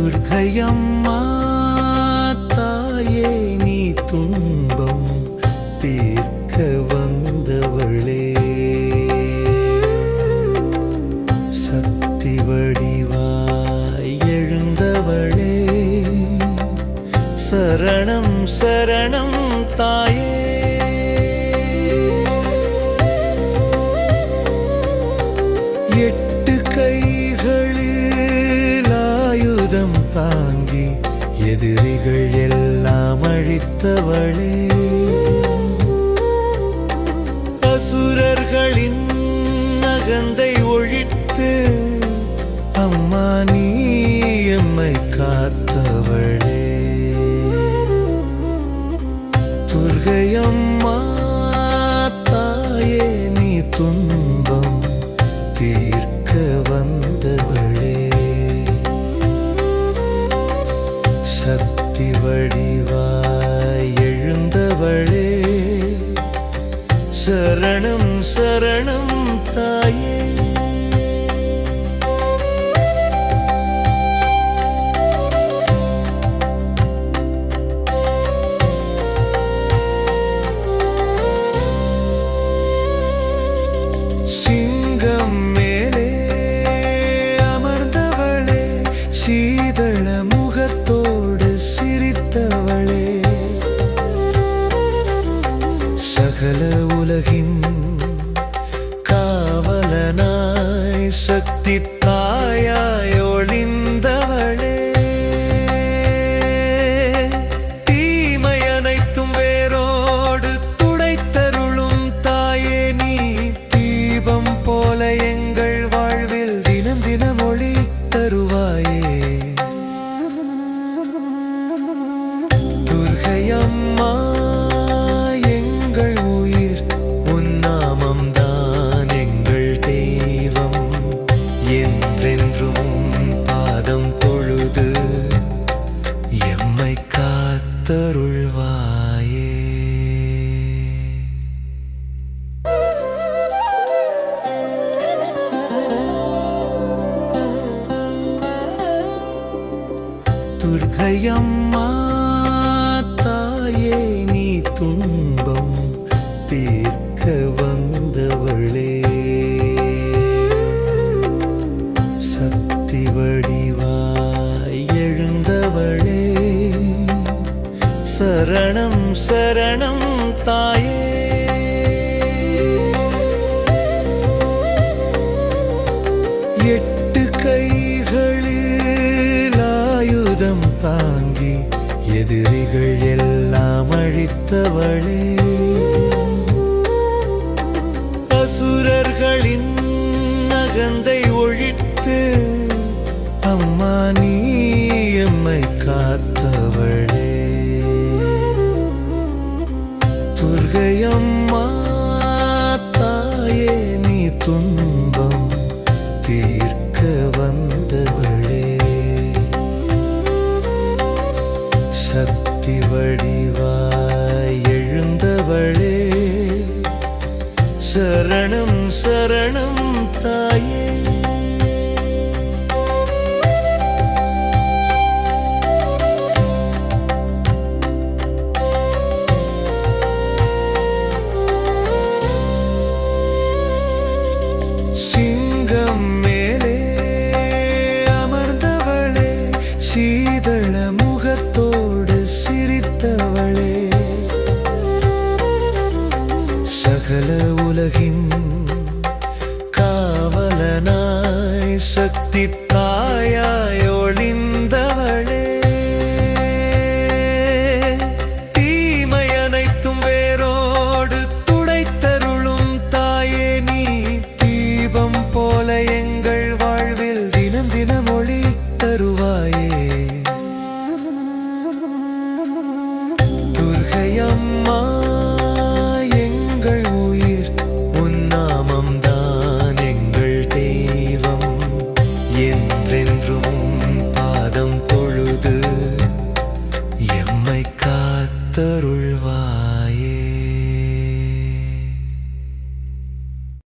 துர்கையம்மா தாயே நீ துன்பம் தீர்க்க வந்தவளே. சக்தி வடிவாய் எழுந்தவளே. சரணம் சரணம் தாயே தாங்கி எதிரிகள் எல்லாம் அழித்தவளே. அசுரர்களின் நகந்தை ஒழித்து அம்மா நீ எம்மை காத்தவளே. துர்கையம்மா தாயே நீ துன் சக்தி வடிவாய் காவலனாய் சக்தி சக்தி வடிவாய் எழுந்தவளே சரணம் சரணம் தாயே. எட்டு கைகளில் ஆயுதம் தாங்கி எதிரிகள் எல்லாம் அழித்தவளே. அசுரர்களின் நகந்தை சக்தி வடிவாய் எழுந்தவளே. சரணம் சரணம் தாயே. See படைத்தவளே சகல உலகின் காவலனாய் சக்தி தாயா. துர்கையம்மா